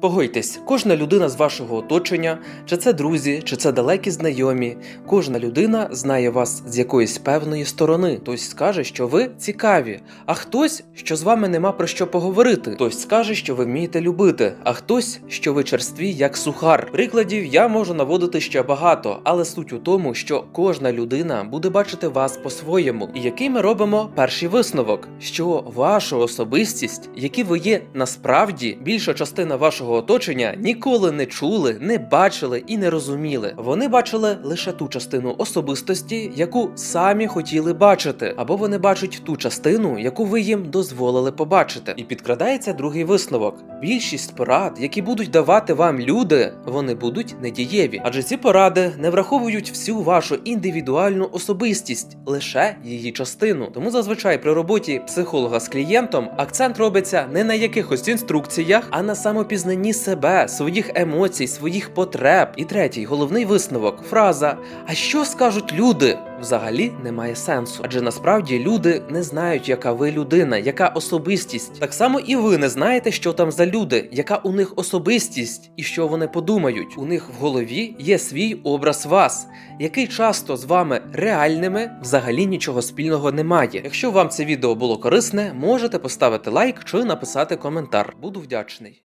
Погодьтесь, кожна людина з вашого оточення, чи це друзі, чи це далекі знайомі, кожна людина знає вас з якоїсь певної сторони. Хтось скаже, що ви цікаві, а хтось, що з вами нема про що поговорити. Хтось скаже, що ви вмієте любити, а хтось, що ви черстві як сухар. Прикладів я можу наводити ще багато, але суть у тому, що кожна людина буде бачити вас по-своєму. І який ми робимо перший висновок, що ваша особистість, які ви є насправді, більша частина вашого оточення ніколи не чули, не бачили і не розуміли. Вони бачили лише ту частину особистості, яку самі хотіли бачити, або вони бачать ту частину, яку ви їм дозволили побачити. І підкрадається другий висновок: більшість порад, які будуть давати вам люди, вони будуть недієві, адже ці поради не враховують всю вашу індивідуальну особистість, лише її частину. Тому зазвичай при роботі психолога з клієнтом акцент робиться не на якихось інструкціях, а на самопізнанні себе, своїх емоцій, своїх потреб. І третій головний висновок фраза: А що скажуть люди? Взагалі не має сенсу, адже насправді люди не знають, яка ви людина, яка особистість. Так само і ви не знаєте, що там за люди, яка у них особистість і що вони подумають. У них в голові є свій образ вас, який часто з вами реальними взагалі нічого спільного немає. Якщо вам це відео було корисне, можете поставити лайк чи написати коментар. Буду вдячний.